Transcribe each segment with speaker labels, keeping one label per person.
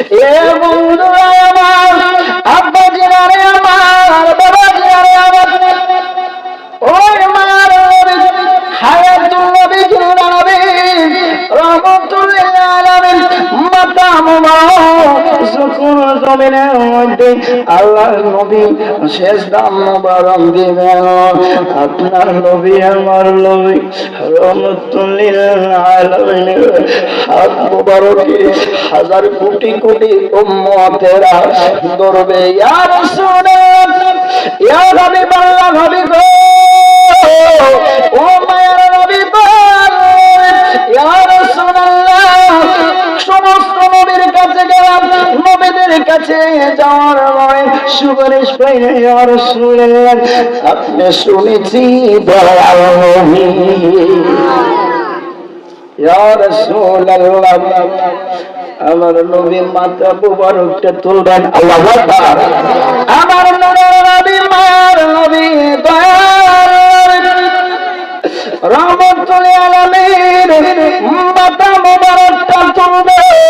Speaker 1: এ বন্ধুরা আমার জমিনের মধ্যে আল্লাহর নবী শেষ দাম দিবেন। আপনার নবী আমার নবী হাজার কোটি কোটি ইয়া ইয়া ও মায়ার কাছে যাওয়ার পরে সুপারিশ আপনি শুনেছি আমার নবী মাথা মুবারকটা তুলবেন। আল্লাহু আমার নবী মার নবী দয়াল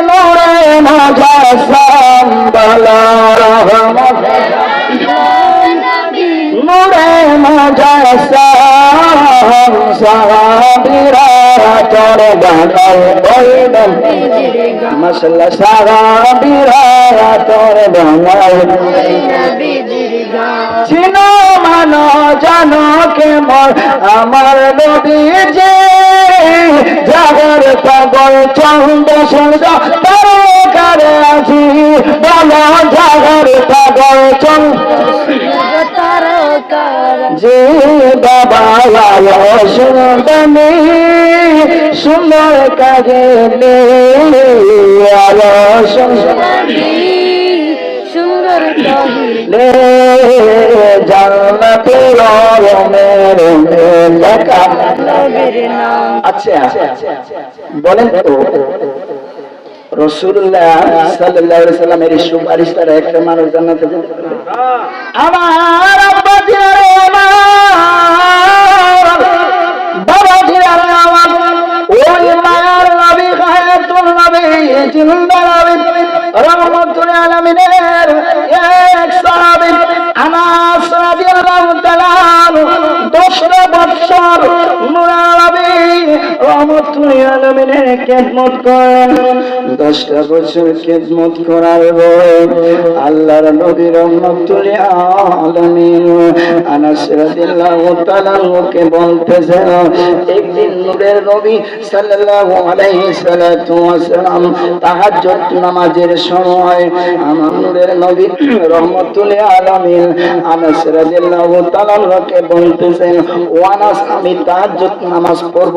Speaker 1: নূরে মাজাসাম বালা রহমতে নূরে মাজাসাম সাহাবীরা তোর বানাই বইবেন মশলা সাহাবীরা মানো জানো কে মর আমার নবী যে চন্দ সুন্দ তারকার আজি বলো জাগর পাগল চন্দ যে বাবা সুন্দরী সুন্দর কাজে আলো সুন্দর
Speaker 2: সুন্দর
Speaker 1: লে
Speaker 2: নবীর নাম।
Speaker 1: আচ্ছা বলেন তো রসুল্লাহ সাল্লাল্লাহু আলাইহি সাল্লামের সুপারিশ তারা একটা মানুষ জান্নাতে আমার আব্বা বছর নূরা নবী রহমতুল আলামিনের দশটা বছর করার আল্লাহর আলামিন আনাস একদিন নূরের নবী আলাইহি তাহাজ্জুদ নামাজের সময় আমার নূরের নবী রহমতুল আলামিন আনাস রাদিয়াল্লাহু তাআলা কে বলতেছেন, ও আনাস, আমি তাহাজ্জুদ নামাজ পড়ব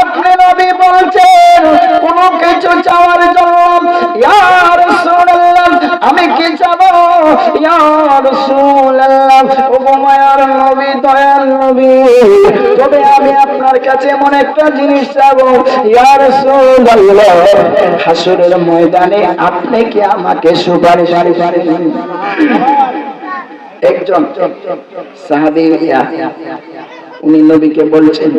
Speaker 1: আপনি নবী বলছেন, কোনো কিছু চাওয়ার জন্য। আমি কি চাবো? নবী, দয়াল নবী তবে আমি আপনার কাছে এমন একটা জিনিস চাবো, ইয়া রাসূলুল্লাহ, হাসরের ময়দানে আপনি কি আমাকে সুপারিশ একজন উনি নবীকে বলছেন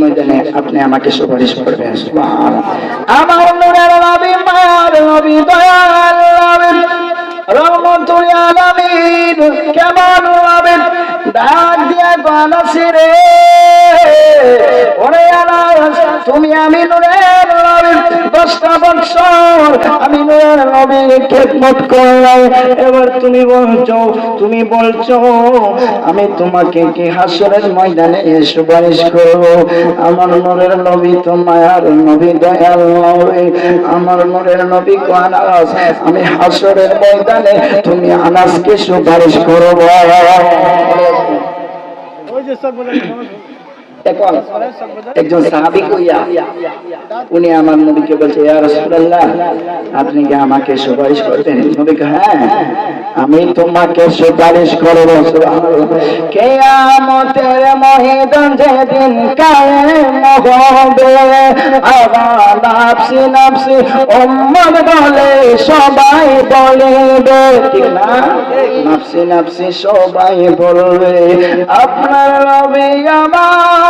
Speaker 1: ময়দানে আপনি আমাকে সুপারিশ করবেন। আমার নূরের নবী, মায়ার নবী, দয়াল নবী, রহমতুল আলামিন, কেমন হবে ডাক দিয়া রে তুমি আমি নূরের দশটা বছর আমি নূরের নবীর খেদমত করলাম এবার তুমি বলছো তুমি বলছো, আমি তোমাকে কি হাসরের ময়দানে সুপারিশ করব? আমার নূরের নবী তো মায়ার নবী, দয়াল নবী। আমার নূরের নবী কো আমি হাসরের ময়দানে তুমি আনাসকে সুপারিশ করব। এখন একজন সাহাবী কইয়া, উনি আমার নবীকে বলছে, ইয়া রাসূলুল্লাহ, আপনি কি আমাকে সুপারিশ করবেন? নবীকে হ্যাঁ আমি তোমাকে সুপারিশ করব। কিয়ামতের যেদিন কায়েম হবে নাফসি নাফসি উম্মত বলে সবাই বলবে। ঠিক না? নাফসি নাফসি সবাই বলবে। আপনার নবী আমার নবী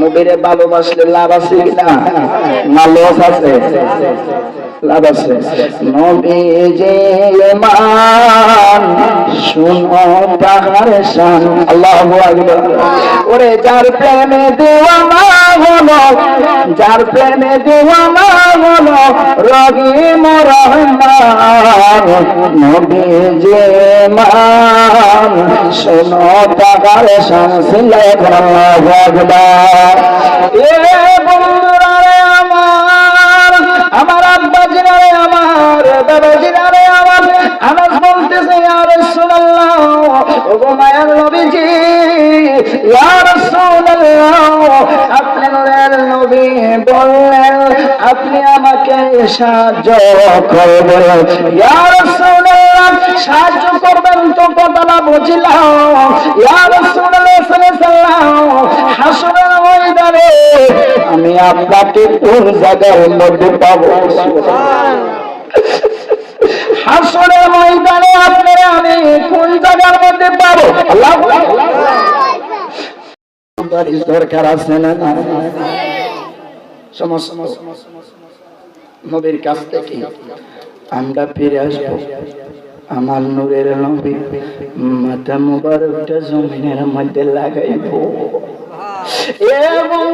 Speaker 1: নবীরে ভালোবাসলে লাভ আছে কিনা না? লস আছে। লাভ ওরে যার প্রেমে দেওয়ানা হলো যার প্রেমে দেওয়ানা হলো রহিম রহমান নবী মান। শোনো পাগার শান সিলে ভগবান আপনি আমাকে সাহায্য করবেন। সাহায্য করবেন তো বুঝলাম। রাসূলুল্লাহ সাল্লাল্লাহু হাসরের ময়দানে আমি আপনাকে কোন জায়গার মধ্যে পাবো? হাসরের ময়দানে আপনারা আমি কোন জায়গার মধ্যে পাবো? আল্লাহ দরকার আছে না না? সমস্ত নবীর কাছ থেকে আমরা ফিরে আসব। আমার নূরের নবী মাথা মুবারকটা জমিনের মধ্যে লাগাইব। এবং